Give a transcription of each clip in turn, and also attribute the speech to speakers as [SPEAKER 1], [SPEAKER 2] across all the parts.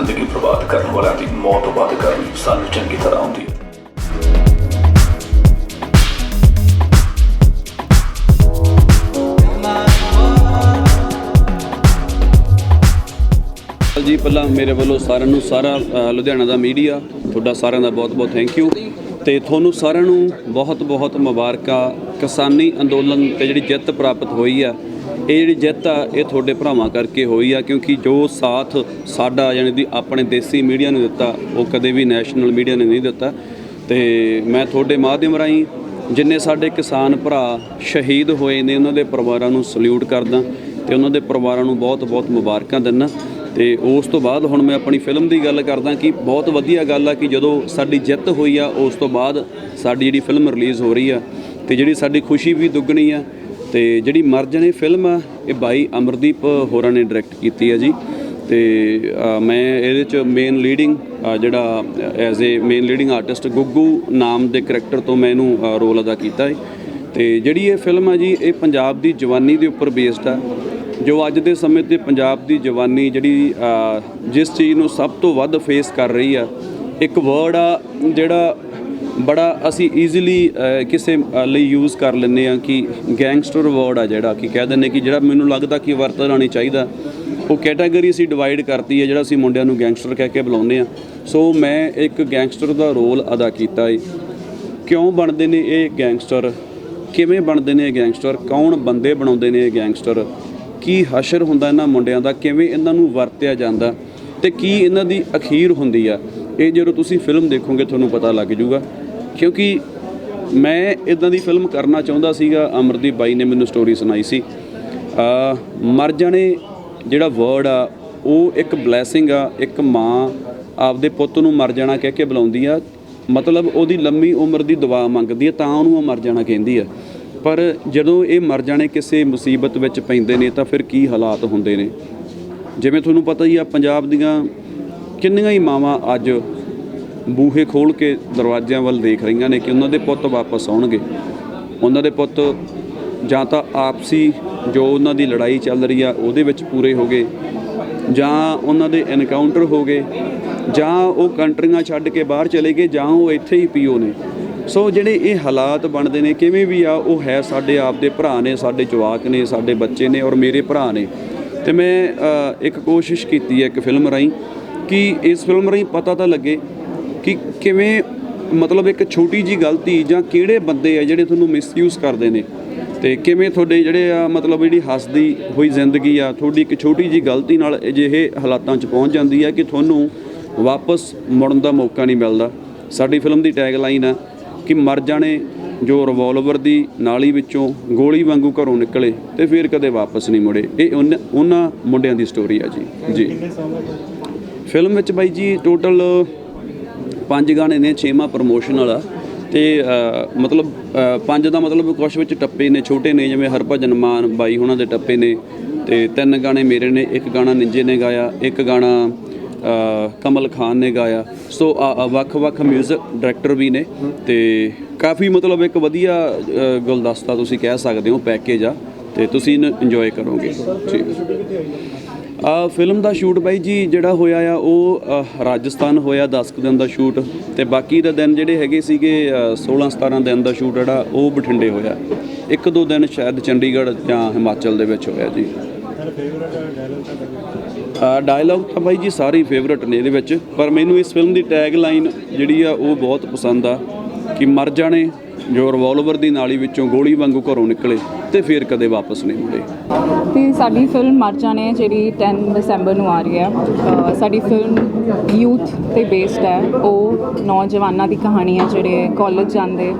[SPEAKER 1] ਜ਼ਿੰਦਗੀ ਬਰਬਾਦ ਕਰਨ ਵਾਲਿਆਂ ਦੀ ਮੌਤ ਤੋਂ ਕਰਨੀ ਸਾਨੂੰ ਚੰਗੀ ਤਰ੍ਹਾਂ ਆਉਂਦੀ ਹੈ।
[SPEAKER 2] ਜੀ, ਪਹਿਲਾਂ ਮੇਰੇ ਵੱਲੋਂ ਸਾਰਿਆਂ ਨੂੰ ਸਾਰਾ ਲੁਧਿਆਣਾ ਦਾ ਮੀਡੀਆ, ਤੁਹਾਡਾ ਸਾਰਿਆਂ ਦਾ ਬਹੁਤ-ਬਹੁਤ ਥੈਂਕ ਯੂ ਤੇ ਤੁਹਾਨੂੰ ਸਾਰਿਆਂ ਨੂੰ ਬਹੁਤ-ਬਹੁਤ ਮੁਬਾਰਕਾਂ। ਕਿਸਾਨੀ ਅੰਦੋਲਨ ਤੇ ਜਿਹੜੀ ਜਿੱਤ ਪ੍ਰਾਪਤ ਹੋਈ ਆ ਇਹ ਜਿਹੜੀ ਜਿੱਤ ਆ, ਇਹ ਤੁਹਾਡੇ ਭਰਾਵਾਂ ਕਰਕੇ ਹੋਈ ਆ, ਕਿਉਂਕਿ ਜੋ ਸਾਥ ਸਾਡਾ ਯਾਨੀ ਦੀ ਆਪਣੇ ਦੇਸੀ ਮੀਡੀਆ ਨੇ ਦਿੱਤਾ, ਉਹ ਕਦੇ ਵੀ ਨੈਸ਼ਨਲ ਮੀਡੀਆ ਨੇ ਨਹੀਂ ਦਿੱਤਾ। ਤੇ ਮੈਂ ਤੁਹਾਡੇ ਮਾਧਿਅਮ ਰਾਹੀਂ ਜਿੰਨੇ ਸਾਡੇ ਕਿਸਾਨ ਭਰਾ ਸ਼ਹੀਦ ਹੋਏ ਨੇ, ਉਹਨਾਂ ਦੇ ਪਰਿਵਾਰਾਂ ਨੂੰ ਸਲੂਟ ਕਰਦਾ, ਤੇ ਉਹਨਾਂ ਦੇ ਪਰਿਵਾਰਾਂ ਨੂੰ ਬਹੁਤ-ਬਹੁਤ ਮੁਬਾਰਕਾਂ ਦਿੰਦਾ। ਤੇ ਉਸ ਤੋਂ ਬਾਅਦ ਹੁਣ ਮੈਂ ਆਪਣੀ ਫਿਲਮ ਦੀ ਗੱਲ ਕਰਦਾ ਕਿ ਬਹੁਤ ਵਧੀਆ ਗੱਲ ਆ ਕਿ ਜਦੋਂ ਸਾਡੀ ਜਿੱਤ ਹੋਈ ਆ, ਉਸ ਤੋਂ ਬਾਅਦ ਸਾਡੀ ਜਿਹੜੀ ਫਿਲਮ ਰਿਲੀਜ਼ ਹੋ ਰਹੀ ਆ, ਤੇ ਜਿਹੜੀ ਸਾਡੀ ਖੁਸ਼ੀ ਵੀ ਦੁੱਗਣੀ ਆ ਤੇ ਜਿਹੜੀ ਮਰਜਣੇ ਫਿਲਮ ਆ, ਇਹ ਬਾਈ ਅਮਰਦੀਪ ਹੋਰਾਂ ਨੇ ਡਾਇਰੈਕਟ ਕੀਤੀ ਹੈ ਜੀ। ਤੇ ਮੈਂ ਇਹਦੇ ਚ ਮੇਨ ਲੀਡਿੰਗ ਜਿਹੜਾ as a main leading artist Guggu ਨਾਮ ਦੇ ਕਰੈਕਟਰ ਤੋਂ ਮੈਂ ਇਹਨੂੰ ਰੋਲ ਅਦਾ ਕੀਤਾ ਹੈ ਤੇ ਜਿਹੜੀ ਇਹ ਫਿਲਮ ਆ ਜੀ, ਇਹ ਪੰਜਾਬ ਦੀ ਜਵਾਨੀ ਦੇ ਉੱਪਰ ਬੇਸਡ ਆ। ਜੋ ਅੱਜ ਦੇ ਸਮੇਂ ਤੇ ਪੰਜਾਬ ਦੀ ਜਵਾਨੀ ਜਿਹੜੀ ਜਿਸ ਚੀਜ਼ ਨੂੰ ਸਭ ਤੋਂ ਵੱਧ ਫੇਸ ਕਰ ਰਹੀ ਆ, ਇੱਕ ਵਰਡ ਆ ਜਿਹੜਾ ਬੜਾ ਅਸੀਂ ਈਜ਼ੀਲੀ ਕਿਸੇ ਲਈ ਯੂਜ਼ ਕਰ ਲੈਂਦੇ ਆ ਕਿ ਗੈਂਗਸਟਰ ਵਰਡ ਆ ਜਿਹੜਾ ਕਿ ਕਹਿ ਦਿੰਦੇ ਕਿ ਜਿਹੜਾ ਮੈਨੂੰ ਲੱਗਦਾ ਕਿ ਵਰਤਣਾ ਨਹੀਂ ਚਾਹੀਦਾ। ਉਹ ਕੈਟਾਗਰੀ ਅਸੀਂ ਡਿਵਾਈਡ ਕਰਤੀ ਹੈ, ਜਿਹੜਾ ਅਸੀਂ ਮੁੰਡਿਆਂ ਨੂੰ ਗੈਂਗਸਟਰ ਕਹਿ ਕੇ ਬੁਲਾਉਂਦੇ ਆ ਸੋ ਮੈਂ ਇੱਕ ਗੈਂਗਸਟਰ ਦਾ ਰੋਲ ਅਦਾ ਕੀਤਾ ਏ। ਕਿਉਂ ਬਣਦੇ ਨੇ ਇਹ ਗੈਂਗਸਟਰ ਕਿਵੇਂ ਬਣਦੇ ਨੇ ਇਹ ਗੈਂਗਸਟਰ ਕੌਣ ਬੰਦੇ ਬਣਾਉਂਦੇ ਨੇ ਇਹ ਗੈਂਗਸਟਰ ਕੀ ਹਸ਼ਰ ਹੁੰਦਾ ਇਹਨਾਂ ਮੁੰਡਿਆਂ ਦਾ? ਕਿਵੇਂ ਇਹਨਾਂ ਨੂੰ ਵਰਤਿਆ ਜਾਂਦਾ? ਤੇ ਕੀ ਇਹਨਾਂ ਦੀ ਅਖੀਰ ਹੁੰਦੀ ਆ? ਇਹ ਜਦੋਂ ਤੁਸੀਂ ਫਿਲਮ ਦੇਖੋਗੇ, ਤੁਹਾਨੂੰ ਪਤਾ ਲੱਗ ਜਾਊਗਾ। ਕਿਉਂਕਿ ਮੈਂ ਇਦਾਂ ਦੀ ਫਿਲਮ ਕਰਨਾ ਚਾਹੁੰਦਾ ਸੀਗਾ। ਅਮਰਦੀਪ ਬਾਈ ਨੇ ਮੈਨੂੰ ਸਟੋਰੀ ਸੁਣਾਈ ਸੀ। ਅ ਮਰ ਜਾਣੇ ਜਿਹੜਾ ਵਰਡ ਆ, ਉਹ ਇੱਕ ਬਲੇਸਿੰਗ ਆ, ਇੱਕ ਮਾਂ ਆਪਦੇ ਪੁੱਤ ਨੂੰ ਮਰ ਜਾਣਾ ਕਹਿ ਕੇ ਬੁਲਾਉਂਦੀ ਆ। ਮਤਲਬ ਉਹਦੀ ਲੰਮੀ ਉਮਰ ਦੀ ਦੁਆ ਮੰਗਦੀ ਆ, ਤਾਂ ਉਹਨੂੰ ਉਹ ਮਰ ਜਾਣਾ ਕਹਿੰਦੀ ਆ। ਪਰ ਜਦੋਂ ਇਹ ਮਰ ਜਾਣੇ ਕਿਸੇ ਮੁਸੀਬਤ ਵਿੱਚ ਪੈਂਦੇ ਨੇ, ਤਾਂ ਫਿਰ ਕੀ ਹਾਲਾਤ ਹੁੰਦੇ ਨੇ? ਜਿਵੇਂ ਤੁਹਾਨੂੰ ਪਤਾ ਹੀ ਆ, ਪੰਜਾਬ ਦੀਆਂ ਕਿੰਨੀਆਂ ਹੀ ਮਾਵਾਂ ਅੱਜ ਬੂਹੇ ਖੋਲ ਕੇ ਦਰਵਾਜ਼ਿਆਂ ਵੱਲ ਦੇਖ ਰਹੀਆਂ ਨੇ ਕਿ ਉਹਨਾਂ ਦੇ ਪੁੱਤ ਵਾਪਸ ਆਉਣਗੇ। ਉਹਨਾਂ ਦੇ ਪੁੱਤ ਜਾਂ ਤਾਂ ਆਪਸੀ ਜੋ ਉਹਨਾਂ ਦੀ ਲੜਾਈ ਚੱਲ ਰਹੀ ਆ, ਉਹਦੇ ਵਿੱਚ ਪੂਰੇ ਹੋ ਗਏ, ਜਾਂ ਉਹਨਾਂ ਦੇ ਐਨਕਾਊਂਟਰ ਹੋ ਗਏ, ਜਾਂ ਉਹ ਕੰਟਰੀਆਂ ਛੱਡ ਕੇ ਬਾਹਰ ਚਲੇ ਗਏ, ਜਾਂ ਉਹ ਇੱਥੇ ਹੀ ਪੀਓ ਨੇ। ਸੋ ਜਿਹੜੇ ਇਹ ਹਾਲਾਤ ਬਣਦੇ ਨੇ, ਕਿਵੇਂ ਵੀ ਆ, ਉਹ ਹੈ ਸਾਡੇ ਆਪ ਦੇ ਭਰਾ ਨੇ, ਸਾਡੇ ਜਵਾਕ ਨੇ, ਸਾਡੇ ਬੱਚੇ ਨੇ ਔਰ ਮੇਰੇ ਭਰਾ ਨੇ। ਤੇ ਮੈਂ ਇੱਕ ਕੋਸ਼ਿਸ਼ ਕੀਤੀ ਹੈ ਇੱਕ ਫਿਲਮ ਰਾਹੀਂ ਕਿ ਇਸ ਫਿਲਮ ਰਾਹੀਂ ਪਤਾ ਤਾਂ ਲੱਗੇ ਕਿ ਕਿਵੇਂ ਮਤਲਬ ਇੱਕ ਛੋਟੀ ਜੀ ਗਲਤੀ ਜਾਂ ਕਿਹੜੇ ਬੰਦੇ ਆ ਜਿਹੜੇ ਤੁਹਾਨੂੰ ਮਿਸਯੂਜ਼ ਕਰਦੇ ਨੇ? ਤੇ ਕਿਵੇਂ ਤੁਹਾਡੇ ਜਿਹੜੇ ਆ ਮਤਲਬ ਜਿਹੜੀ ਹੱਸਦੀ ਹੋਈ ਜ਼ਿੰਦਗੀ ਆ, ਤੁਹਾਡੀ ਇੱਕ ਛੋਟੀ ਜੀ ਗਲਤੀ ਨਾਲ ਅਜਿਹੇ ਹਾਲਾਤਾਂ 'ਚ ਪਹੁੰਚ ਜਾਂਦੀ ਆ ਕਿ ਤੁਹਾਨੂੰ ਵਾਪਸ ਮੁੜਨ ਦਾ ਮੌਕਾ ਨਹੀਂ ਮਿਲਦਾ? ਸਾਡੀ ਫਿਲਮ ਦੀ ਟੈਗ ਲਾਈਨ ਆ ਕਿ ਮਰ ਜਾਣੇ ਜੋ ਰਿਵਾਲਵਰ ਦੀ ਨਾਲੀ ਵਿੱਚੋਂ ਗੋਲੀ ਵਾਂਗੂ ਘਰੋਂ ਨਿਕਲੇ ਤੇ ਫਿਰ ਕਦੇ ਵਾਪਸ ਨਹੀਂ ਮੁੜੇ। ਇਹ ਉਹਨਾਂ- ਉਹਨਾਂ ਮੁੰਡਿਆਂ ਦੀ ਸਟੋਰੀ ਆ ਜੀ। ਜੀ। ਫਿਲਮ ਵਿੱਚ ਬਾਈ ਜੀ ਟੋਟਲ ਪੰਜ ਗਾਣੇ ਨੇ ਛੇਵਾਂ ਪ੍ਰਮੋਸ਼ਨ ਵਾਲਾ। ਤੇ ਮਤਲਬ ਪੰਜ ਦਾ ਮਤਲਬ ਕੁਛ ਵਿੱਚ ਟੱਪੇ ਨੇ ਛੋਟੇ ਨੇ ਜਿਵੇਂ ਹਰਭਜਨ ਮਾਨ ਬਾਈ ਉਹਨਾਂ ਦੇ ਟੱਪੇ ਨੇ ਤੇ ਤਿੰਨ ਗਾਣੇ ਮੇਰੇ ਨੇ ਇੱਕ ਗਾਣਾ ਨਿੰਜੇ ਨੇ ਗਾਇਆ ਇੱਕ ਗਾਣਾ ਕਮਲ ਖਾਨ ਨੇ ਗਾਇਆ। ਸੋ ਅ, ਵੱਖ-ਵੱਖ 뮤직 ਡਾਇਰੈਕਟਰ ਵੀ ਨੇ ਤੇ ਕਾਫੀ ਮਤਲਬ ਇੱਕ ਵਧੀਆ ਗੁਲਦਸਤਾ ਤੁਸੀਂ ਕਹਿ ਸਕਦੇ ਹੋ ਪੈਕੇਜ ਆ ਤੇ ਤੁਸੀਂ ਇਹਨੂੰ ਇੰਜੋਏ ਕਰੋਗੇ। ਠੀਕ ਫਿਲਮ ਦਾ ਸ਼ੂਟ ਬਾਈ ਜੀ ਜਿਹੜਾ ਹੋਇਆ ਆ ਉਹ ਰਾਜਸਥਾਨ ਹੋਇਆ 10 ਕੁ ਦਿਨ ਦਾ ਸ਼ੂਟ। ਤੇ ਬਾਕੀ ਦਾ ਦਿਨ ਜਿਹੜੇ ਹੈਗੇ ਸੀਗੇ ਅ, 16 17 ਦਿਨ ਦਾ ਸ਼ੂਟ ਜਿਹੜਾ ਉਹ ਬਠਿੰਡੇ ਹੋਇਆ। ਇੱਕ ਦੋ ਦਿਨ ਸ਼ਾਇਦ ਚੰਡੀਗੜ੍ਹ ਜਾਂ ਹਿਮਾਚਲ ਦੇ ਵਿੱਚ ਹੋਇਆ ਜੀ। ਡਾਇਲੌਗ ਤਾਂ ਬਾਈ ਜੀ ਸਾਰੇ ਫੇਵਰਟ ਨੇ ਇਹਦੇ ਵਿੱਚ ਪਰ ਮੈਨੂੰ ਇਸ ਫਿਲਮ ਦੀ ਟੈਗ ਲਾਈਨ ਜਿਹੜੀ ਆ ਉਹ ਬਹੁਤ ਪਸੰਦ ਆ ਕਿ ਮਰ ਜਾਣੇ ਜੋ ਰਿਵਾਲਵਰ ਦੀ ਨਾਲੀ ਵਿੱਚੋਂ ਗੋਲੀ ਵਾਂਗੂ ਘਰੋਂ ਨਿਕਲੇ ਤੇ ਫਿਰ ਕਦੇ ਵਾਪਸ ਨਹੀਂ ਮੁੜੇ।
[SPEAKER 3] ਤੇ ਸਾਡੀ ਫਿਲਮ ਮਰਜਾ ਨੇ ਜਿਹੜੀ 10 ਦਸੰਬਰ ਨੂੰ ਆ ਰਹੀ ਹੈ। ਸਾਡੀ ਫਿਲਮ ਯੂਥ ਤੇ ਬੇਸਡ ਹੈ। ਉਹ ਨੌਜਵਾਨਾਂ ਦੀ ਕਹਾਣੀ ਹੈ ਜਿਹੜੇ ਕਾਲਜ ਜਾਂਦੇ,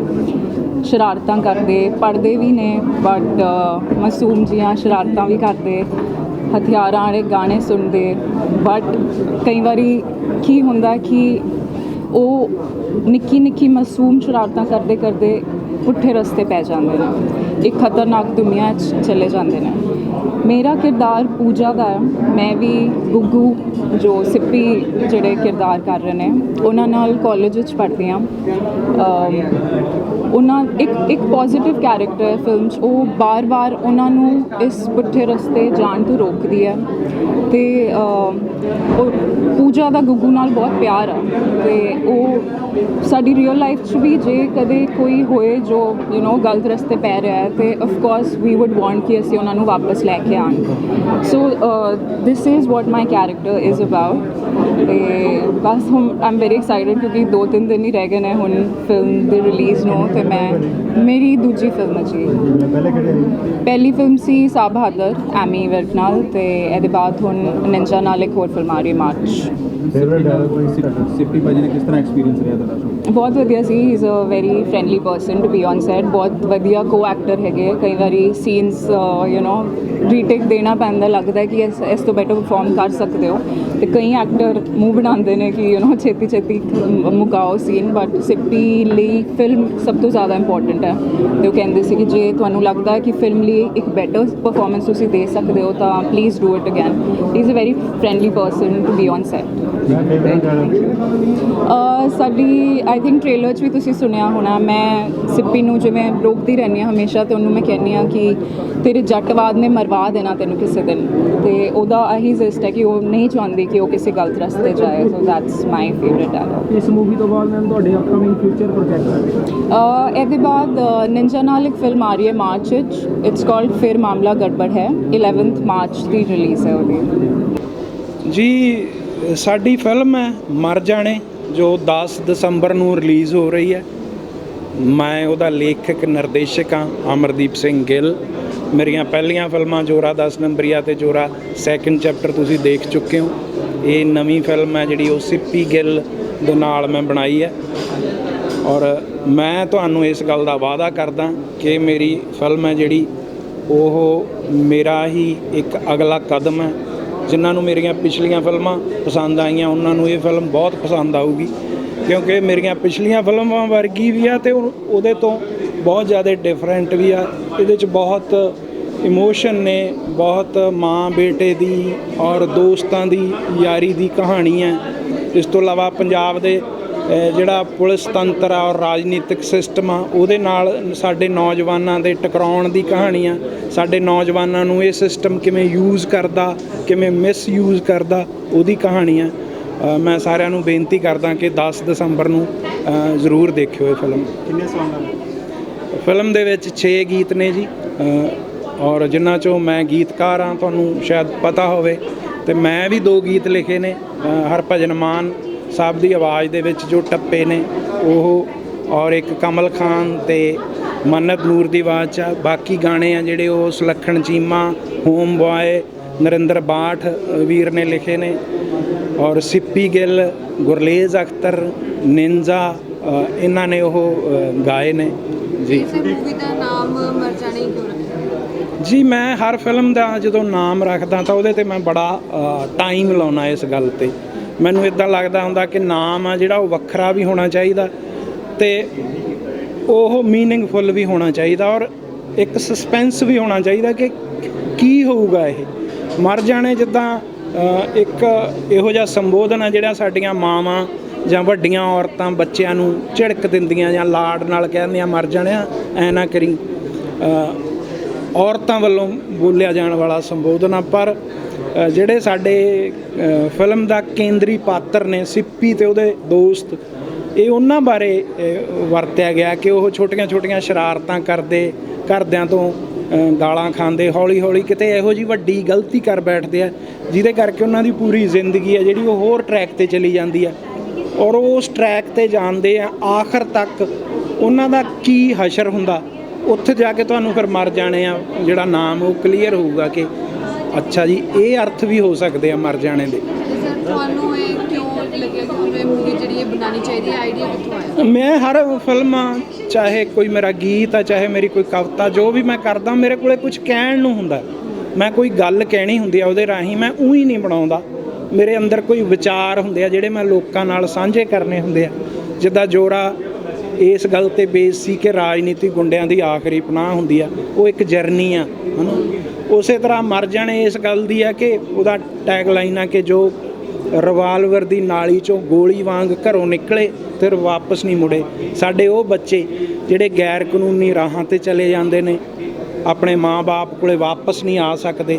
[SPEAKER 3] ਸ਼ਰਾਰਤਾਂ ਕਰਦੇ, ਪੜ੍ਹਦੇ ਵੀ ਨੇ ਬਟ ਮਾਸੂਮ ਜੀਆਂ ਸ਼ਰਾਰਤਾਂ ਵੀ ਕਰਦੇ, ਹਥਿਆਰਾਂ ਵਾਲੇ ਗਾਣੇ ਸੁਣਦੇ ਬਟ ਕਈ ਵਾਰੀ ਕੀ ਹੁੰਦਾ ਕਿ ਉਹ ਨਿੱਕੀ ਨਿੱਕੀ ਮਾਸੂਮ ਸ਼ਰਾਰਤਾਂ ਕਰਦੇ ਕਰਦੇ ਪੁੱਠੇ ਰਸਤੇ ਪੈ ਜਾਂਦੇ ਨੇ। ਇੱਕ ਖਤਰਨਾਕ ਦੁਨੀਆ 'ਚ ਚਲੇ ਜਾਂਦੇ ਨੇ। ਮੇਰਾ ਕਿਰਦਾਰ ਪੂਜਾ ਦਾ ਹੈ ਮੈਂ ਵੀ ਗੁੱਗੂ, ਜੋ ਸਿੱਪੀ ਜਿਹੜੇ ਕਿਰਦਾਰ ਕਰ ਰਹੇ ਨੇ, ਉਹਨਾਂ ਨਾਲ ਕਾਲਜ ਵਿੱਚ ਪੜ੍ਹਦੀ ਹਾਂ। ਉਹਨਾਂ, ਇੱਕ ਇੱਕ ਪੋਜ਼ਿਟਿਵ ਕੈਰੈਕਟਰ ਹੈ ਫਿਲਮ 'ਚ। ਉਹ ਬਾਰ-ਬਾਰ ਉਹਨਾਂ ਨੂੰ ਇਸ ਪੁੱਠੇ ਰਸਤੇ ਜਾਣ ਤੋਂ ਰੋਕਦੀ ਹੈ। ਤੇ ਉਹ ਪੂਜਾ ਦਾ ਗੁੱਗੂ ਨਾਲ ਬਹੁਤ ਪਿਆਰ ਆ। ਤੇ ਉਹ ਸਾਡੀ ਰੀਅਲ ਲਾਈਫ 'ਚ ਵੀ ਜੇ ਕਦੇ ਕੋਈ ਹੋਏ ਜੋ ਯੂ نو ਗਲਤ ਰਸਤੇ ਪੈ ਰਿਹਾ ਹੈ, ਤੇ of course we would want ਕਿ ਅਸੀਂ ਉਹਨਾਂ ਨੂੰ ਵਾਪਸ ਲੈ ਕੇ Kyan. So uh, this is what my character is about. ਤੇ ਬਸ ਹੁਣ ਆਮ ਵੈਰੀ ਐਕਸਾਈਟਡ ਕਿਉਂਕਿ ਦੋ ਤਿੰਨ ਦਿਨ ਹੀ ਰਹਿ ਗਏ ਨੇ ਹੁਣ ਫਿਲਮ ਦੇ ਰਿਲੀਜ਼ ਨੂੰ ਤੇ ਮੈਂ ਮੇਰੀ ਦੂਜੀ ਫਿਲਮ ਹੈ ਜੀ।
[SPEAKER 4] ਪਹਿਲੇ ਕਿਹੜੇ
[SPEAKER 3] ਪਹਿਲੀ ਫਿਲਮ ਸੀ ਸਾਬ ਬਹਾਦਰ ਐਮੀ ਵਰਕ ਨਾਲ ਤੇ ਇਹਦੇ ਬਾਅਦ ਹੁਣ ਨਿੰਜਾ ਨਾਲ ਇੱਕ ਹੋਰ ਫਿਲਮ ਆ ਰਹੀ ਮਾਰਚ।
[SPEAKER 4] ਫੇਵਰਿਟ ਡਾਇਲੌਗ ਕੋਈ ਸੀ? ਤੁਹਾਡਾ
[SPEAKER 5] ਸਿੱਪੀ ਭਾਜੀ ਨੇ ਕਿਸ ਤਰ੍ਹਾਂ ਐਕਸਪੀਰੀਅੰਸ ਰਿਹਾ ਤੁਹਾਡਾ
[SPEAKER 3] ਬਹੁਤ ਵਧੀਆ ਸੀ he is a very friendly person to be on set ਬਹੁਤ ਵਧੀਆ ਕੋ ਐਕਟਰ ਹੈਗੇ ਆ। ਕਈ ਵਾਰੀ ਸੀਨਸ ਯੂ نو ਰੀਟੇਕ ਦੇਣਾ ਪੈਂਦਾ ਲੱਗਦਾ ਕਿ ਇਸ ਤੋਂ ਬੈਟਰ ਪਰਫਾਰਮ ਕਰ ਸਕਦੇ ਹੋ। ਤੇ ਕਈ ਐਕਟਰ ਮੂੰਹ ਬਣਾਉਂਦੇ ਨੇ ਕਿ ਯੂ نو ਛੇਤੀ ਛੇਤੀ ਮੁਕਾਓ ਸੀਨ ਬਟ ਸਿੱਪੀ ਲਈ ਫਿਲਮ ਸਭ ਤੋਂ ਜ਼ਿਆਦਾ ਇੰਪੋਰਟੈਂਟ ਹੈ। ਤੇ ਉਹ ਕਹਿੰਦੇ ਸੀ ਕਿ ਜੇ ਤੁਹਾਨੂੰ ਲੱਗਦਾ ਹੈ ਕਿ ਫਿਲਮ ਲਈ ਇੱਕ ਬੈਟਰ ਪਰਫਾਰਮੈਂਸ ਤੁਸੀਂ ਦੇ ਸਕਦੇ ਹੋ, ਤਾਂ please do it again is a very friendly person to be on set
[SPEAKER 4] ਮੈਂ
[SPEAKER 3] ਸਾਡੀ ਆਈ ਥਿੰਕ ਟ੍ਰੇਲਰ 'ਚ ਵੀ ਤੁਸੀਂ ਸੁਣਿਆ ਹੋਣਾ। ਮੈਂ ਸਿੱਪੀ ਨੂੰ ਜਿਵੇਂ ਰੋਕਦੀ ਰਹਿੰਦੀ ਹਾਂ ਹਮੇਸ਼ਾ ਤੇ ਉਹਨੂੰ ਮੈਂ ਕਹਿੰਦੀ ਹਾਂ ਕਿ ਤੇਰੇ ਜੱਟਵਾਦ ਨੇ ਮਰਵਾ ਦੇਣਾ ਤੈਨੂੰ ਕਿਸੇ ਦਿਨ। ਤੇ ਉਹਦਾ ਆਹੀ ਜ਼ਿਸਟ ਹੈ ਕਿ ਉਹ ਨਹੀਂ ਚਾਹੁੰਦੀ ਕਿ ਉਹ ਕਿਸੇ ਗਲਤ ਰਸਤੇ ਜਾਏ। So that's my favourite dialogue
[SPEAKER 5] ਇਸ ਮੂਵੀ ਤੋਂ ਬਾਅਦ ਮੈਮ ਤੁਹਾਡੇ ਅਪਕਮਿੰਗ ਫਿਊਚਰ ਪ੍ਰੋਜੈਕਟ
[SPEAKER 3] ਅਹ ਇਹਦੇ ਬਾਅਦ ਨਿੰਜਾ ਨਾਲ ਇੱਕ ਫਿਲਮ ਆ ਰਹੀ ਹੈ ਮਾਰਚ ਵਿੱਚ ਇਟਸ ਕਾਲਡ ਫਿਰ ਮਾਮਲਾ ਗੜਬੜ ਹੈ। 11th ਮਾਰਚ ਦੀ ਰਿਲੀਜ਼ ਹੈ ਉਹਦੀ।
[SPEAKER 6] ਜੀ ਸਾਡੀ ਫਿਲਮ ਹੈ, ਮਰ ਜਾਣੇ, ਜੋ 10 ਦਸੰਬਰ ਨੂੰ ਰਿਲੀਜ਼ ਹੋ ਰਹੀ ਹੈ। ਮੈਂ ਉਹਦਾ ਲੇਖਕ, ਨਿਰਦੇਸ਼ਕ ਹਾਂ, ਅਮਰਦੀਪ ਸਿੰਘ ਗਿੱਲ। ਮੇਰੀਆਂ ਪਹਿਲੀਆਂ ਫਿਲਮਾਂ ਜੋਰਾ 10 ਨੰਬਰੀਆ ਤੇ ਜੋਰਾ ਸੈਕੰਡ ਚੈਪਟਰ ਤੁਸੀਂ ਦੇਖ ਚੁੱਕੇ ਹੋ। ਇਹ ਨਵੀਂ ਫਿਲਮ ਹੈ ਜਿਹੜੀ ਉਹ ਸਿੱਪੀ ਗਿੱਲ ਦੇ ਨਾਲ ਮੈਂ ਬਣਾਈ ਹੈ। ਔਰ ਮੈਂ ਤੁਹਾਨੂੰ ਇਸ ਗੱਲ ਦਾ ਵਾਅਦਾ ਕਰਦਾ ਕਿ ਮੇਰੀ ਫਿਲਮ ਹੈ ਜਿਹੜੀ ਉਹ ਮੇਰਾ ਹੀ ਇੱਕ ਅਗਲਾ ਕਦਮ ਹੈ। ਜਿਨ੍ਹਾਂ ਨੂੰ ਮੇਰੀਆਂ ਪਿਛਲੀਆਂ ਫਿਲਮਾਂ ਪਸੰਦ ਆਈਆਂ, ਉਹਨਾਂ ਨੂੰ ਇਹ ਫਿਲਮ ਬਹੁਤ ਪਸੰਦ ਆਊਗੀ। ਕਿਉਂਕਿ ਮੇਰੀਆਂ ਪਿਛਲੀਆਂ ਫਿਲਮਾਂ ਵਰਗੀ ਵੀ ਆ ਤੇ ਉਹ- ਉਹਦੇ ਤੋਂ ਬਹੁਤ ਜ਼ਿਆਦਾ ਡਿਫਰੈਂਟ ਵੀ ਆ। ਇਹਦੇ ਚ ਬਹੁਤ ਇਮੋਸ਼ਨ ਨੇ, ਬਹੁਤ ਮਾਂ ਬੇਟੇ ਦੀ ਔਰ ਦੋਸਤਾਂ ਦੀ, ਯਾਰੀ ਦੀ ਕਹਾਣੀ ਹੈ। ਇਸ ਤੋਂ ਇਲਾਵਾ ਪੰਜਾਬ ਦੇ ਜਿਹੜਾ ਪੁਲਿਸ ਤੰਤਰ ਆ ਔਰ ਰਾਜਨੀਤਿਕ ਸਿਸਟਮ ਆ ਉਹਦੇ ਨਾਲ ਸਾਡੇ ਨੌਜਵਾਨਾਂ ਦੇ ਟਕਰਾਉਣ ਦੀ ਕਹਾਣੀ ਆ। ਸਾਡੇ ਨੌਜਵਾਨਾਂ ਨੂੰ ਇਹ ਸਿਸਟਮ ਕਿਵੇਂ ਯੂਜ਼ ਕਰਦਾ ਕਿਵੇਂ ਮਿਸਯੂਜ਼ ਕਰਦਾ ਉਹਦੀ ਕਹਾਣੀ ਆ। ਮੈਂ ਸਾਰਿਆਂ ਨੂੰ ਬੇਨਤੀ ਕਰਦਾ ਕਿ 10 ਦਸੰਬਰ ਨੂੰ ਜ਼ਰੂਰ ਦੇਖਿਓ ਇਹ ਫਿਲਮ
[SPEAKER 4] ਕਿੰਨੇ ਸੌਂਗ ਆ
[SPEAKER 6] ਫਿਲਮ ਦੇ ਵਿੱਚ 6 ਗੀਤ ਨੇ ਜੀ। ਔਰ ਜਿਨ੍ਹਾਂ ਚੋਂ ਮੈਂ ਗੀਤਕਾਰ ਹਾਂ ਤੁਹਾਨੂੰ ਸ਼ਾਇਦ ਪਤਾ ਹੋਵੇ ਤੇ ਮੈਂ ਵੀ ਦੋ ਗੀਤ ਲਿਖੇ ਨੇ। ਹਰਭਜਨ ਮਾਨ ਸਾਹਿਬ ਦੀ ਆਵਾਜ਼ ਦੇ ਵਿੱਚ ਜੋ ਟੱਪੇ ਨੇ ਉਹ ਔਰ ਇੱਕ ਕਮਲ ਖਾਨ ਤੇ ਮੰਨਤ ਨੂਰ ਦੀ ਆਵਾਜ਼ 'ਚ ਆ। ਬਾਕੀ ਗਾਣੇ ਆ ਜਿਹੜੇ ਉਹ ਸੁਲੱਖਣ ਚੀਮਾ ਹੋਮ ਬॉय ਨਰਿੰਦਰ ਬਾਠ ਵੀਰ ਨੇ ਲਿਖੇ ਨੇ। ਔਰ ਸਿੱਪੀ ਗਿੱਲ ਗੁਰਲੇਜ਼ ਅਖਤਰ ਨਿੰਜਾ ਇਹਨਾਂ ਨੇ ਉਹ ਗਾਏ ਨੇ। ਜੀ।
[SPEAKER 7] ਇਸੇ ਮੂਵੀ ਦਾ ਨਾਮ ਮਰ ਜਾਣੇ ਕਿਉਂ ਰੱਖਿਆ?
[SPEAKER 6] ਜੀ ਮੈਂ ਹਰ ਫਿਲਮ ਦਾ ਜਦੋਂ ਨਾਮ ਰੱਖਦਾ ਤਾਂ ਉਹਦੇ ਤੇ ਮੈਂ ਬੜਾ ਟਾਈਮ ਲਾਉਣਾ ਇਸ ਗੱਲ ਤੇ। ਮੈਨੂੰ ਇਦਾਂ ਲੱਗਦਾ ਹੁੰਦਾ ਕਿ ਨਾਮ ਆ ਜਿਹੜਾ ਉਹ ਵੱਖਰਾ ਵੀ ਹੋਣਾ ਚਾਹੀਦਾ ਤੇ ਉਹ ਮੀਨਿੰਗਫੁਲ ਵੀ ਹੋਣਾ ਚਾਹੀਦਾ ਔਰ ਇੱਕ ਸਸਪੈਂਸ ਵੀ ਹੋਣਾ ਚਾਹੀਦਾ ਕਿ ਕੀ ਹੋਊਗਾ ਇਹ। ਮਰ ਜਾਣੇ ਜਿੱਦਾਂ ਇੱਕ ਇਹੋ ਜਿਹਾ ਸੰਬੋਧਨ ਆ ਜਿਹੜਾ ਸਾਡੀਆਂ ਮਾਵਾਂ ਜਾਂ ਵੱਡੀਆਂ ਔਰਤਾਂ ਬੱਚਿਆਂ ਨੂੰ ਝਿੜਕ ਦਿੰਦੀਆਂ ਜਾਂ ਲਾਡ ਨਾਲ ਕਹਿੰਦੀਆਂ, ਮਰ ਜਾਣਿਆ ਐ ਨਾ ਕਰੀ। ਔਰਤਾਂ ਵੱਲੋਂ ਬੋਲਿਆ ਜਾਣ ਵਾਲਾ ਸੰਬੋਧਨ ਆ, ਪਰ ਜਿਹੜੇ ਸਾਡੇ ਫਿਲਮ ਦਾ ਕੇਂਦਰੀ ਪਾਤਰ ਨੇ ਸਿੱਪੀ ਤੇ ਉਹਦੇ ਦੋਸਤ, ਇਹ ਉਹਨਾਂ ਬਾਰੇ ਵਰਤਿਆ ਗਿਆ ਕਿ ਉਹ ਛੋਟੀਆਂ-ਛੋਟੀਆਂ ਸ਼ਰਾਰਤਾਂ ਕਰਦੇ, ਘਰਦਿਆਂ ਤੋਂ ਗਾਲਾਂ ਖਾਂਦੇ ਹੌਲੀ-ਹੌਲੀ ਕਿਤੇ ਇਹੋ ਜੀ ਵੱਡੀ ਗਲਤੀ ਕਰ ਬੈਠਦੇ ਆ, ਜਿਹਦੇ ਕਰਕੇ ਉਹਨਾਂ ਦੀ ਪੂਰੀ ਜ਼ਿੰਦਗੀ ਹੈ ਜਿਹੜੀ ਉਹ ਹੋਰ ਟਰੈਕ ਤੇ ਚਲੀ ਜਾਂਦੀ ਆ। ਔਰ ਉਸ ਟਰੈਕ ਤੇ ਜਾਂਦੇ ਆ, ਆਖਰ ਤੱਕ ਉਹਨਾਂ ਦਾ ਕੀ ਹਸ਼ਰ ਹੁੰਦਾ, ਉੱਥੇ ਜਾ ਕੇ ਤੁਹਾਨੂੰ ਫਿਰ ਮਰ ਜਾਣੇ ਆ, ਜਿਹੜਾ ਨਾਮ ਉਹ ਕਲੀਅਰ ਹੋਊਗਾ ਕਿ ਅੱਛਾ ਜੀ ਇਹ ਅਰਥ ਵੀ ਹੋ ਸਕਦੇ ਆ ਮਰ ਜਾਣੇ ਦੇ।
[SPEAKER 7] ਤੇ ਸਰ ਤੁਹਾਨੂੰ ਇਹ ਕਿਉਂ ਲੱਗਿਆ ਕਿ ਤੁਹਾਨੂੰ ਇਹ ਮੂਵੀ ਜਿਹੜੀ ਇਹ ਬਣਾਉਣੀ ਚਾਹੀਦੀ ਹੈ ਆਈਡੀਆ ਕਿੱਥੋਂ ਆਇਆ?
[SPEAKER 6] ਮੈਂ ਹਰ ਫਿਲਮਾਂ ਚਾਹੇ ਕੋਈ ਮੇਰਾ ਗੀਤ ਆ ਚਾਹੇ ਮੇਰੀ ਕੋਈ ਕਵਿਤਾ ਜੋ ਵੀ ਮੈਂ ਕਰਦਾ ਮੇਰੇ ਕੋਲੇ ਕੁਝ ਕਹਿਣ ਨੂੰ ਹੁੰਦਾ। ਮੈਂ ਕੋਈ ਗੱਲ ਕਹਿਣੀ ਹੁੰਦੀ ਆ ਉਹਦੇ ਰਾਹੀਂ ਮੈਂ ਉਹੀ ਨਹੀਂ ਬਣਾਉਂਦਾ। ਮੇਰੇ ਅੰਦਰ ਕੋਈ ਵਿਚਾਰ ਹੁੰਦੇ ਆ ਜਿਹੜੇ ਮੈਂ ਲੋਕਾਂ ਨਾਲ ਸਾਂਝੇ ਕਰਨੇ ਹੁੰਦੇ ਆ। ਜਿੱਦਾਂ ਜੋਰਾ ਇਸ ਗੱਲ ਤੇ ਬੇਸ ਸੀ ਕਿ ਰਾਜਨੀਤੀ ਗੁੰਡਿਆਂ ਦੀ ਆਖਰੀ ਪਨਾਹ ਹੁੰਦੀ ਆ, ਉਹ ਇੱਕ ਜਰਨੀ ਆ, ਹਨਾ? ਉਸੇ ਤਰ੍ਹਾਂ ਮਰ ਜਾਣੇ ਇਸ ਗੱਲ ਦੀ ਆ ਕਿ ਉਹਦਾ ਟੈਗ ਲਾਈਨ ਆ ਕਿ ਜੋ ਰਿਵਾਲਵਰ ਦੀ ਨਾਲੀ ਚੋਂ ਗੋਲੀ ਵਾਂਗ ਘਰੋਂ ਨਿਕਲੇ ਫਿਰ ਵਾਪਸ ਨਹੀਂ ਮੁੜੇ। ਸਾਡੇ ਉਹ ਬੱਚੇ ਜਿਹੜੇ ਗੈਰ ਕਾਨੂੰਨੀ ਰਾਹਾਂ ਤੇ ਚਲੇ ਜਾਂਦੇ ਨੇ, ਆਪਣੇ ਮਾਂ-ਬਾਪ ਕੋਲੇ ਵਾਪਸ ਨਹੀਂ ਆ ਸਕਦੇ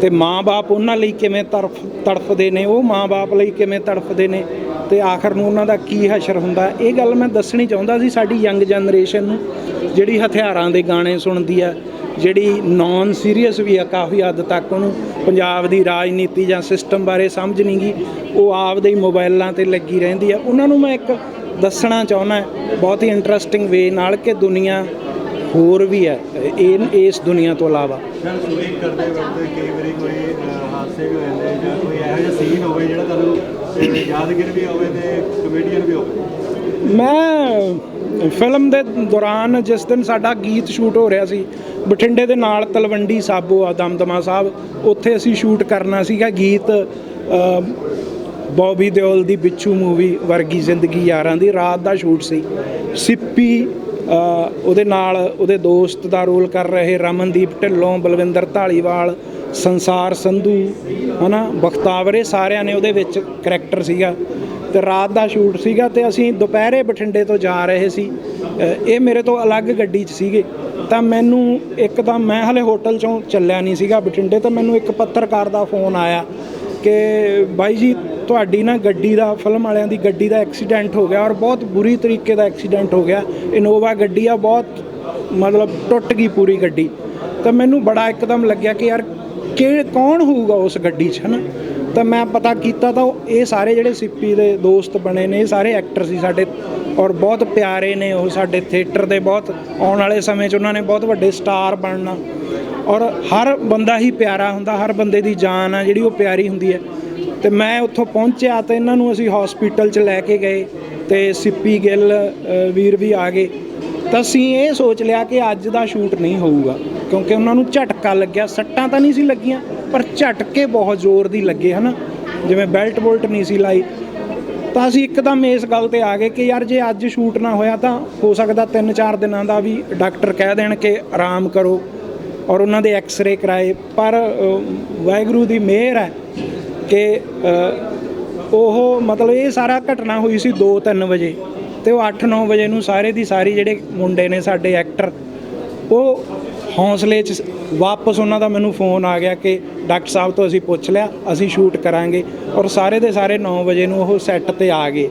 [SPEAKER 6] ਤੇ ਮਾਂ-ਬਾਪ ਉਹਨਾਂ ਲਈ ਕਿਵੇਂ ਤੜਫ ਤੜਫਦੇ ਨੇ, ਉਹ ਮਾਂ-ਬਾਪ ਲਈ ਕਿਵੇਂ ਤੜਫਦੇ ਨੇ? ਤੇ ਆਖਰ ਨੂੰ ਉਹਨਾਂ ਦਾ ਕੀ ਹਸ਼ਰ ਹੁੰਦਾ? ਇਹ ਗੱਲ ਮੈਂ ਦੱਸਣੀ ਚਾਹੁੰਦਾ ਸੀ ਸਾਡੀ ਯੰਗ ਜਨਰੇਸ਼ਨ ਨੂੰ, ਜਿਹੜੀ ਹਥਿਆਰਾਂ ਦੇ ਗਾਣੇ ਸੁਣਦੀ ਆ, ਜਿਹੜੀ ਨਾਨ ਸੀਰੀਅਸ ਵੀ ਆ, ਕਾਫੀ ਹੱਦ ਤੱਕ ਉਹਨੂੰ ਪੰਜਾਬ ਦੀ ਰਾਜਨੀਤੀ ਜਾਂ ਸਿਸਟਮ ਬਾਰੇ ਸਮਝ ਨਹੀਂ ਗਈ, ਉਹ ਆਪਦੇ ਹੀ ਮੋਬਾਈਲਾਂ ਤੇ ਲੱਗੀ ਰਹਿੰਦੀ ਆ। ਉਹਨਾਂ ਨੂੰ ਮੈਂ ਇੱਕ ਦੱਸਣਾ ਚਾਹੁੰਦਾ, ਬਹੁਤ ਹੀ ਇੰਟਰਸਟਿੰਗ ਵੇ ਨਾਲ ਕਿ ਦੁਨੀਆ ਹੋਰ ਵੀ ਹੈ, ਇਹ, ਇਸ ਦੁਨੀਆ ਤੋਂ ਇਲਾਵਾ।
[SPEAKER 4] ਸਰ ਸ਼ੂਟਿੰਗ ਕਰਦੇ ਵਕਤ ਕਈ ਵਾਰੀ ਕੋਈ ਹਾਦਸੇ ਵੀ ਹੋ ਜਾਂਦੇ ਜਾਂ ਕੋਈ ਇਹੋ ਜਿਹਾ ਸੀਨ ਹੋਵੇ ਜਿਹੜਾ ਤੁਹਾਨੂੰ ਯਾਦਗਾਰ ਵੀ ਹੋਵੇ ਤੇ ਕਮੇਡੀਅਨ ਵੀ ਹੋਵੇ?
[SPEAKER 6] ਮੈਂ ਫਿਲਮ ਦੇ ਦੌਰਾਨ ਜਿਸ ਦਿਨ ਸਾਡਾ ਗੀਤ ਸ਼ੂਟ ਹੋ ਰਿਹਾ ਸੀ ਬਠਿੰਡੇ ਦੇ ਨਾਲ ਤਲਵੰਡੀ ਸਾਬੋ ਆ ਦਮਦਮਾ ਸਾਹਿਬ ਉੱਥੇ ਅਸੀਂ ਸ਼ੂਟ ਕਰਨਾ ਸੀਗਾ ਗੀਤ ਅ, ਬੌਬੀ ਦਿਓਲ ਦੀ ਬਿੱਛੂ ਮੂਵੀ ਵਰਗੀ ਜ਼ਿੰਦਗੀ ਯਾਰਾਂ ਦੀ ਰਾਤ ਦਾ ਸ਼ੂਟ ਸੀ। ਸਿੱਪੀ ਉਹਦੇ ਨਾਲ ਉਹਦੇ ਦੋਸਤ ਦਾ ਰੋਲ ਕਰ ਰਹੇ ਰਮਨਦੀਪ ਢਿੱਲੋਂ ਬਲਵਿੰਦਰ ਢਾਲੀਵਾਲ ਸੰਸਾਰ ਸੰਧੂ ਹਨਾ, ਬਖਤਾਵਰੇ ਸਾਰਿਆਂ ਨੇ ਉਹਦੇ ਵਿੱਚ ਕਰੈਕਟਰ ਸੀਗਾ ਤੇ ਰਾਤ ਦਾ ਸ਼ੂਟ ਸੀਗਾ ਤੇ ਅਸੀਂ ਦੁਪਹਿਰੇ ਬਠਿੰਡੇ ਤੋਂ ਜਾ ਰਹੇ ਸੀ। ਇਹ ਮੇਰੇ ਤੋਂ ਅਲੱਗ ਗੱਡੀ 'ਚ ਸੀਗੇ। ਤਾਂ ਮੈਨੂੰ ਇੱਕ ਤਾਂ ਮੈਂ ਹਲੇ ਹੋਟਲ 'ਚੋਂ ਚੱਲਿਆ ਨਹੀਂ ਸੀਗਾ ਬਠਿੰਡੇ, ਤਾਂ ਮੈਨੂੰ ਇੱਕ ਪੱਤਰਕਾਰ ਦਾ ਫੋਨ ਆਇਆ ਕਿ ਬਾਈ ਜੀ, ਤੁਹਾਡੀ ਨਾ ਗੱਡੀ ਦਾ, ਫਿਲਮ ਵਾਲਿਆਂ ਦੀ ਗੱਡੀ ਦਾ ਐਕਸੀਡੈਂਟ ਹੋ ਗਿਆ ਔਰ ਬਹੁਤ ਬੁਰੀ ਤਰੀਕੇ ਦਾ ਐਕਸੀਡੈਂਟ ਹੋ ਗਿਆ। ਇਨੋਵਾ ਗੱਡੀ ਆ, ਬਹੁਤ ਮਤਲਬ ਟੁੱਟ ਗਈ ਪੂਰੀ ਗੱਡੀ। ਤਾਂ ਮੈਨੂੰ ਬੜਾ ਇੱਕਦਮ ਲੱਗਿਆ ਕਿ ਯਾਰ ਕਿ ਕੌਣ ਹੋਊਗਾ ਉਸ ਗੱਡੀ 'ਚ, ਹਨਾ? ਤਾਂ ਮੈਂ ਪਤਾ ਕੀਤਾ ਤਾਂ ਉਹ- ਇਹ ਸਾਰੇ ਜਿਹੜੇ ਸਿੱਪੀ ਦੇ ਦੋਸਤ ਬਣੇ ਨੇ, ਇਹ ਸਾਰੇ ਐਕਟਰ ਸੀ ਸਾਡੇ, ਔਰ ਬਹੁਤ ਪਿਆਰੇ ਨੇ ਉਹ ਸਾਡੇ ਥੀਏਟਰ ਦੇ, ਬਹੁਤ ਆਉਣ ਵਾਲੇ ਸਮੇਂ 'ਚ ਉਹਨਾਂ ਨੇ ਬਹੁਤ ਵੱਡੇ ਸਟਾਰ ਬਣਨਾ। ਔਰ ਹਰ ਬੰਦਾ ਹੀ ਪਿਆਰਾ ਹੁੰਦਾ, ਹਰ ਬੰਦੇ ਦੀ ਜਾਨ ਆ ਜਿਹੜੀ ਉਹ ਪਿਆਰੀ ਹੁੰਦੀ ਹੈ। ਤੇ ਮੈਂ ਉੱਥੋਂ ਪਹੁੰਚਿਆ ਤੇ ਇਹਨਾਂ ਨੂੰ ਅਸੀਂ ਹਸਪੀਟਲ 'ਚ ਲੈ ਕੇ ਗਏ ਤੇ ਸਿੱਪੀ ਗਿੱਲ ਵੀਰ ਵੀ ਆ ਗਏ। ਤਾਂ ਅਸੀਂ ਇਹ ਸੋਚ ਲਿਆ ਕਿ ਅੱਜ ਦਾ ਸ਼ੂਟ ਨਹੀਂ ਹੋਊਗਾ। ਕਿਉਂਕਿ ਉਹਨਾਂ ਨੂੰ ਝਟਕਾ ਲੱਗਿਆ, ਸੱਟਾਂ ਤਾਂ ਨਹੀਂ ਸੀ ਲੱਗੀਆਂ, ਪਰ ਝਟਕੇ ਬਹੁਤ ਜ਼ੋਰ ਦੀ ਲੱਗੇ, ਹਨਾ? ਜਿਵੇਂ ਬੈਲਟ ਬੋਲਟ ਨਹੀਂ ਸੀ ਲਾਈ। ਤਾਂ ਅਸੀਂ ਇੱਕਦਮ ਇਸ ਗੱਲ ਤੇ ਆ ਗਏ ਕਿ ਯਾਰ ਜੇ ਅੱਜ ਸ਼ੂਟ ਨਾ ਹੋਇਆ ਤਾਂ ਹੋ ਸਕਦਾ 3-4 ਦਿਨਾਂ ਦਾ ਵੀ ਡਾਕਟਰ ਕਹਿ ਦੇਣ ਕਿ ਆਰਾਮ ਕਰੋ ਔਰ ਉਹਨਾਂ ਦੇ ਐਕਸ-ਰੇ ਕਰਾਏ। ਪਰ ਵਾਹਿਗੁਰੂ ਦੀ ਮਿਹਰ ਹੈ ਕਿ ਉਹ ਮਤਲਬ ਇਹ ਸਾਰਾ ਘਟਨਾ ਹੋਈ ਸੀ 2-3 ਵਜੇ ਤੇ ਉਹ 8-9 ਵਜੇ ਨੂੰ ਸਾਰੇ ਦੀ ਸਾਰੀ ਜਿਹੜੇ ਮੁੰਡੇ ਨੇ, ਸਾਡੇ ਐਕਟਰ ਉਹ ਹੌਸਲੇ 'ਚ ਵਾਪਸ ਉਹਨਾਂ ਦਾ ਮੈਨੂੰ ਫੋਨ ਆ ਗਿਆ ਕਿ ਡਾਕਟਰ ਸਾਹਿਬ ਤੋਂ ਅਸੀਂ ਪੁੱਛ ਲਿਆ, ਅਸੀਂ ਸ਼ੂਟ ਕਰਾਂਗੇ ਔਰ ਸਾਰੇ ਦੇ ਸਾਰੇ 9 ਵਜੇ ਨੂੰ ਉਹ ਸੈੱਟ ਤੇ ਆ ਗਏ।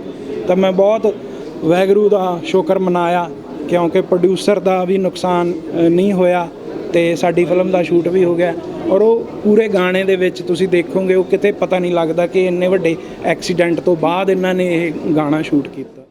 [SPEAKER 6] ਤਾਂ ਮੈਂ ਬਹੁਤ ਵਾਹਿਗੁਰੂ ਦਾ ਸ਼ੁਕਰ ਮਨਾਇਆ ਕਿਉਂਕਿ ਪ੍ਰੋਡਿਊਸਰ ਦਾ ਵੀ ਨੁਕਸਾਨ ਨਹੀਂ ਹੋਇਆ ਤੇ ਸਾਡੀ ਫਿਲਮ ਦਾ ਸ਼ੂਟ ਵੀ ਹੋ ਗਿਆ ਔਰ ਉਹ ਪੂਰੇ ਗਾਣੇ ਦੇ ਵਿੱਚ ਤੁਸੀਂ ਦੇਖੋਗੇ ਉਹ ਕਿਤੇ ਪਤਾ ਨਹੀਂ ਲੱਗਦਾ ਕਿ ਇੰਨੇ ਵੱਡੇ ਐਕਸੀਡੈਂਟ ਤੋਂ ਬਾਅਦ ਇਹਨਾਂ ਨੇ ਇਹ ਗਾਣਾ ਸ਼ੂਟ ਕੀਤਾ।